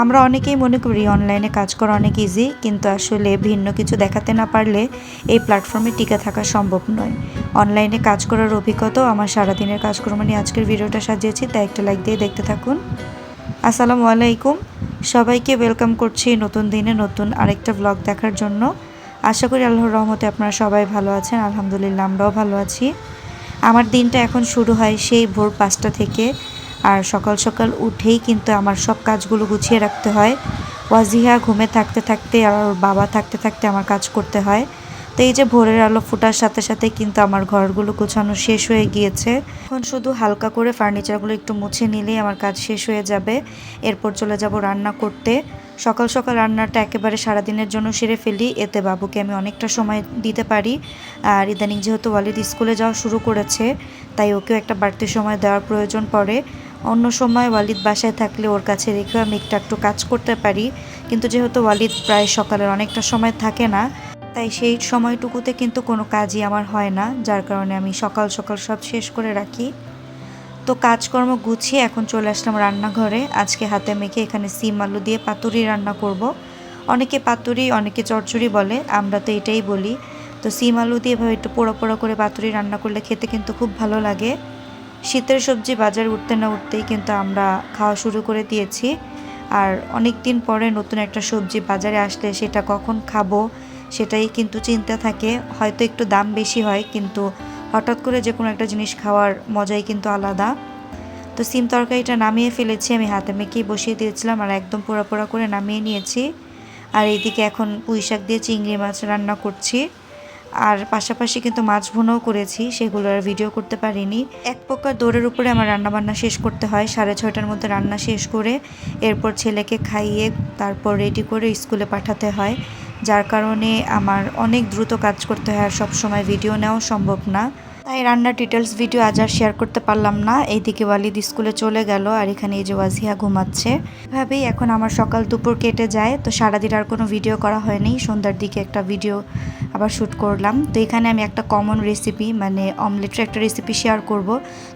আমরা অনেকেই মনে করি অনলাইনে কাজ করা অনেক ইজি কিন্তু আসলে ভিন্ন কিছু দেখাতে না পারলে এই প্ল্যাটফর্মে টিকে থাকা সম্ভব নয়। অনলাইনে কাজ করার অভিজ্ঞতাও আমার সারাদিনের কাজকর্ম নিয়ে আজকের ভিডিওটা সাজিয়েছি, তাই একটা লাইক দিয়ে দেখতে থাকুন। আসসালামু আলাইকুম। সবাইকে ওয়েলকাম করছি নতুন দিনে নতুন আরেকটা ব্লগ দেখার জন্য। আশা করি আল্লাহর রহমতে আপনারা সবাই ভালো আছেন, আলহামদুলিল্লাহ আমরাও ভালো আছি। আমার দিনটা এখন শুরু হয় সেই ভোর পাঁচটা থেকে। আর সকাল সকাল উঠেই কিন্তু আমার সব কাজগুলো গুছিয়ে রাখতে হয়। ওয়াজিহা ঘুমে থাকতে থাকতে আর বাবা থাকতে থাকতে আমার কাজ করতে হয়। তো এই যে ভোরের আলো ফোটার সাথে সাথে কিন্তু আমার ঘরগুলো গোছানো শেষ হয়ে গিয়েছে। এখন শুধু হালকা করে ফার্নিচারগুলো একটু মুছে নিলেই আমার কাজ শেষ হয়ে যাবে। এরপর চলে যাব রান্না করতে। সকাল সকাল রান্নাটা একেবারে সারাদিনের জন্য সেরে ফেলি। এতে বাবুকে আমি অনেকটা সময় দিতে পারি। আর ইদানিং যেহেতু ওয়ালিদ স্কুলে যাওয়া শুরু করেছে, তাই ওকেও একটা বাড়তি সময় দেওয়ার প্রয়োজন পড়ে। অন্য সময় ওয়ালিদ বাসায় থাকলে ওর কাছে রেখেও আমি একটু একটু কাজ করতে পারি। কিন্তু যেহেতু ওয়ালিদ প্রায় সকালের অনেকটা সময় থাকে না, তাই সেই সময়টুকুতে কিন্তু কোনো কাজই আমার হয় না, যার কারণে আমি সকাল সকাল সব শেষ করে রাখি। তো কাজকর্ম গুছিয়ে এখন চলে আসলাম রান্নাঘরে। আজকে হাতে মেখে এখানে সিম, আলু দিয়ে পাতুরি রান্না করব। অনেকে পাতুরি, অনেকে চচ্চড়ি বলে, আমরা তো এটাই বলি। তো সিম, আলু দিয়ে এভাবে একটু পোড়া পোড়া করে পাতুরি রান্না করলে খেতে কিন্তু খুব ভালো লাগে। শীতের সবজি বাজার উঠতে না উঠতেই কিন্তু আমরা খাওয়া শুরু করে দিয়েছি। আর অনেক দিন পরে নতুন একটা সবজি বাজারে আসলে সেটা কখন খাব সেটাই কিন্তু চিন্তা থাকে। হয়তো একটু দাম বেশি হয়, কিন্তু হঠাৎ করে যে কোনো একটা জিনিস খাওয়ার মজাই কিন্তু আলাদা। তো সিম তরকারিটা নামিয়ে ফেলেছি আমি হাতে মেখেই বসিয়ে দিয়েছিলাম আর একদম পোড়া পোড়া করে নামিয়ে নিয়েছি। আর এইদিকে এখন পুঁই শাক দিয়ে চিংড়ি মাছ রান্না করছি। আর পাশাপাশি কিন্তু মাছ ভুনাও করেছি, সেগুলো আর ভিডিও করতে পারিনি। এক প্রকার দৌড়ের উপরে আমার রান্নাবান্না শেষ করতে হয়, সাড়ে ছয়টার মধ্যে রান্না শেষ করে এরপর ছেলেকে খাইয়ে তারপর রেডি করে স্কুলে পাঠাতে হয়, যার কারণে আমার অনেক দ্রুত কাজ করতে হয় আর সবসময় ভিডিও নেওয়া সম্ভব না। তাই রান্নার ডিটেলস ভিডিও আজ আর শেয়ার করতে পারলাম না। এইদিকে ওয়ালিদ স্কুলে চলে গেল আর এখানে এই যে ওয়াজিয়া ঘুমাচ্ছে। এভাবেই এখন আমার সকাল দুপুর কেটে যায়। তো সারাদিন আর কোনো ভিডিও করা হয়নি। সন্ধ্যার দিকে একটা ভিডিও আবার শ্যুট করলাম। তো এখানে আমি একটা কমন রেসিপি মানে অমলেটের একটা রেসিপি শেয়ার করব।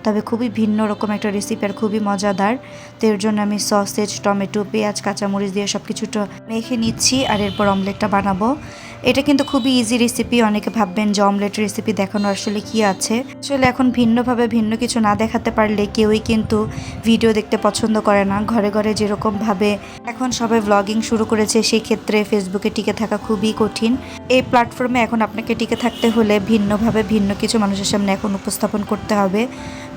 তবে খুবই ভিন্ন রকম একটা রেসিপি আর খুবই মজাদার। তো এর জন্য আমি সসেজ টমেটো পেঁয়াজ, কাঁচামরিচ দিয়ে সব কিছুটা মেখে নিচ্ছি আর এরপর অমলেটটা বানাবো। এটা কিন্তু খুবই ইজি রেসিপি অনেকে ভাববেন যে অমলেট রেসিপি দেখানো আসলে কি আছে? আসলে এখন ভিন্নভাবে ভিন্ন কিছু না দেখাতে পারলে কেউই কিন্তু ভিডিও দেখতে পছন্দ করে না। ঘরে ঘরে যেরকমভাবে এখন সবাই ব্লগিং শুরু করেছে সেই ক্ষেত্রে ফেসবুকে টিকে থাকা খুবই কঠিন। এই প্ল্যাটফর্মে এখন আপনাকে টিকে থাকতে হলে ভিন্নভাবে ভিন্ন কিছু মানুষের সামনে এখন উপস্থাপন করতে হবে।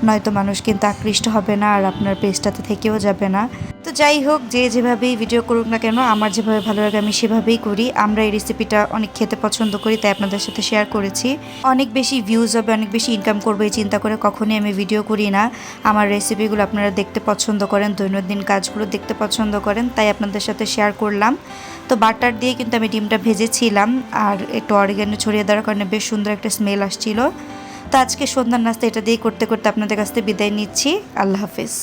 নয়তো মানুষ কিন্তু আকৃষ্ট হবে না আর আপনার পেজটাতে থেকেও যাবে না। তো যাই হোক, যে যেভাবেই ভিডিও করুক না কেন, আমার যেভাবে ভালো লাগে আমি সেভাবেই করি। আমরা এই রেসিপিটা অনেক খেতে পছন্দ করি, তাই আপনাদের সাথে শেয়ার করেছি। অনেক বেশি ভিউজ হবে, অনেক বেশি ইনকাম করবে, এই চিন্তা করে কখনই আমি ভিডিও করি না। আমার রেসিপিগুলো আপনারা দেখতে পছন্দ করেন, দৈনন্দিন কাজগুলো দেখতে পছন্দ করেন, তাই আপনাদের সাথে শেয়ার করলাম। তো বাটার দিয়ে কিন্তু আমি ডিমটা ভেজেছিলাম। আর একটু অরিগানো ছড়িয়ে দেওয়ার কারণে বেশ সুন্দর একটা স্মেল আসছিল। তো আজকে সন্ধ্যার নাস্তা এটা দিয়ে করতে করতে আপনাদের কাছ থেকে বিদায় নিচ্ছি। আল্লাহ হাফিজ।